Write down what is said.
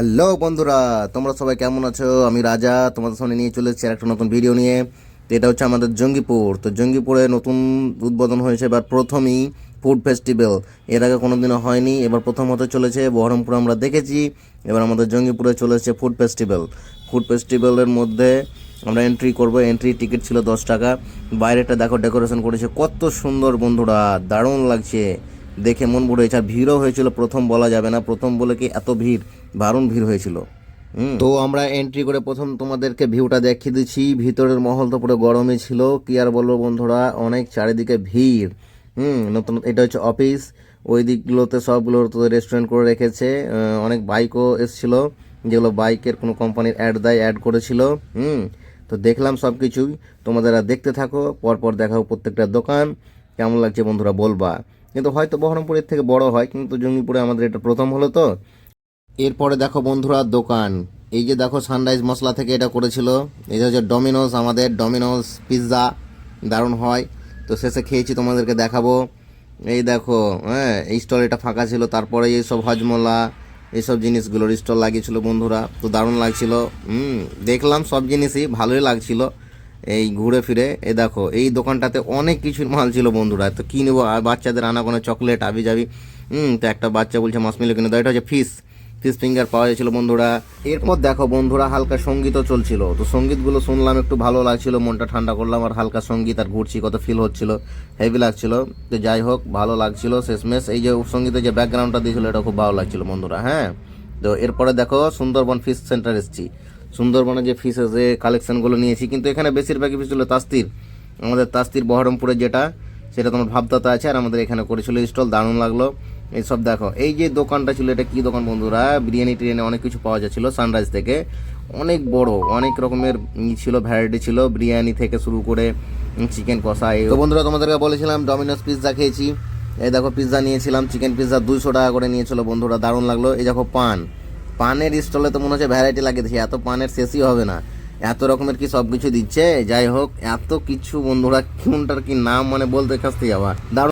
Hello বন্ধুরা, তোমরা সবাই কেমন আছো? আমি রাজা, তোমাদের সামনে নিয়ে চলে এসেছি একটা নতুন ভিডিও নিয়ে। তো এটা হচ্ছে আমাদের জঙ্গিপুর। তো জঙ্গিপুরে নতুন উদ্বোধন হয়েছে এবার প্রথমই ফুড ফেস্টিভ্যাল এর আগে কোনোদিনও হয়নি, এবার প্রথম হতে চলেছে, বহরমপুরে আমরা দেখেছি। এবার আমাদের জঙ্গিপুরে চলে এসেছে ফুড ফেস্টিভ্যাল ফুড ফেস্টিভ্যালের মধ্যে আমরা এন্ট্রি করব। এন্ট্রি টিকিট ছিল দশ টাকা। বাইরেটা দেখো ডেকোরেশন করেছে। কত সুন্দর বন্ধুরা, দারুণ লাগছে। দেখে মন ভরে হয়েছে। আর ভিড়ও হয়েছিল, প্রথম বলা যাবে না। প্রথম বলে কি এত ভিড়? দারুণ ভিড় হয়েছিল। তো আমরা এন্ট্রি করে প্রথম তোমাদেরকে ভিউটা দেখিয়ে দিচ্ছি। ভিতরের মহল তো পুরো গরমই ছিল। কি আর বলব বন্ধুরা, অনেক চারিদিকে ভিড়। হুম, নতুন, এটা হচ্ছে অফিস ওই দিকগুলোতে সবগুলো তো রেস্টুরেন্ট করে রেখেছে। অনেক বাইকও এসছিল, যেগুলো বাইকের কোনো কোম্পানির অ্যাড দেয় অ্যাড করেছিল। হুম, তো দেখলাম সব কিছুই তোমাদের দেখতে থাকো, পরপর দেখাও প্রত্যেকটা দোকান। কেমন লাগছে বন্ধুরা বলবা। কিন্তু হয়তো বহরমপুরের থেকে বড় হয়, কিন্তু জঙ্গিপুরে আমাদের এটা প্রথম হলো তো। এরপরে দেখো বন্ধুরা, দোকান। এই যে দেখো সানরাইজ মশলা থেকে এটা করেছিল। এটা হচ্ছে ডমিনোস আমাদের ডমিনোস পিৎজা, দারুণ হয়। তো শেষে খেয়েছি, তোমাদেরকে দেখাবো। এই দেখো হ্যাঁ এই স্টল এটা ফাঁকা ছিল। তারপরে এই সব হজমলা এইসব জিনিসগুলোর স্টল লাগিয়েছিল বন্ধুরা। তো দারুণ লাগছিল। হুম, দেখলাম সব জিনিসই, ভালোই লাগছিল। এই ঘুরে ফিরে, এ দেখো, এই দোকানটাতে অনেক কিছুর মাল ছিল বন্ধুরা। তো কি নেব? আর বাচ্চাদের আনা কোনো চকলেট আবি যাবি হুম, তো একটা বাচ্চা বলছে মাসমিলে কিনে দাও। এটা হচ্ছে ফিস ফিস ফিঙ্গার পাওয়া যাচ্ছিল বন্ধুরা। এরপর দেখো বন্ধুরা, হালকা সঙ্গীতও চলছিল। তো সঙ্গীতগুলো শুনলাম, একটু ভালো লাগছিল, মনটা ঠান্ডা করলাম, আর হালকা সংগীত আর ঘুরছি, কত ফিল হচ্ছিল। হেভি লাগছিল। তো যাই হোক, ভালো লাগছিল, শেষমেশ। এই যে সঙ্গীতের যে ব্যাকগ্রাউন্ডটা দিয়েছিল, এটা খুব ভালো লাগছিল বন্ধুরা হ্যাঁ? তো এরপরে দেখো, সুন্দরবন ফিশ সেন্টার এসেছি। সুন্দরবনে যে ফিস যে কালেকশনগুলো নিয়েছি, কিন্তু এখানে বেশিরভাগই ফিস ছিল তাস্তির আমাদের তাস্তির বহরমপুরে যেটা, সেটা তোমার ভাবতাতে আছে আর আমাদের এখানে করেছিল স্টল দারুণ লাগল। এইসব দেখো, এই যে দোকানটা ছিল, এটা কি দোকান বন্ধুরা? বিরিয়ানি টিরিয়ানি অনেক কিছু পাওয়া যাচ্ছিল সানরাইজ থেকে। অনেক বড়, অনেক রকমের ছিল ভ্যারাইটি ছিল, বিরিয়ানি থেকে শুরু করে চিকেন কষা, এই বন্ধুরা, তোমাদেরকে বলেছিলাম ডমিনোস পিৎজা খেয়েছি। এই দেখো পিৎজা নিয়েছিলাম চিকেন পিৎজা দুইশো টাকা করে নিয়েছিল বন্ধুরা, দারুণ লাগল। এই দেখো, পান। পানের স্টলে তো মনে হচ্ছে ভ্যারাইটি লাগিয়েছে এত পানের শেষই হবে না। এত রকমের কি সব কিছু দিচ্ছে? যাই হোক, এত কিছু বন্ধুরা, কোনটার কি নাম মানে বলতে খাস্তি আবার দারুণ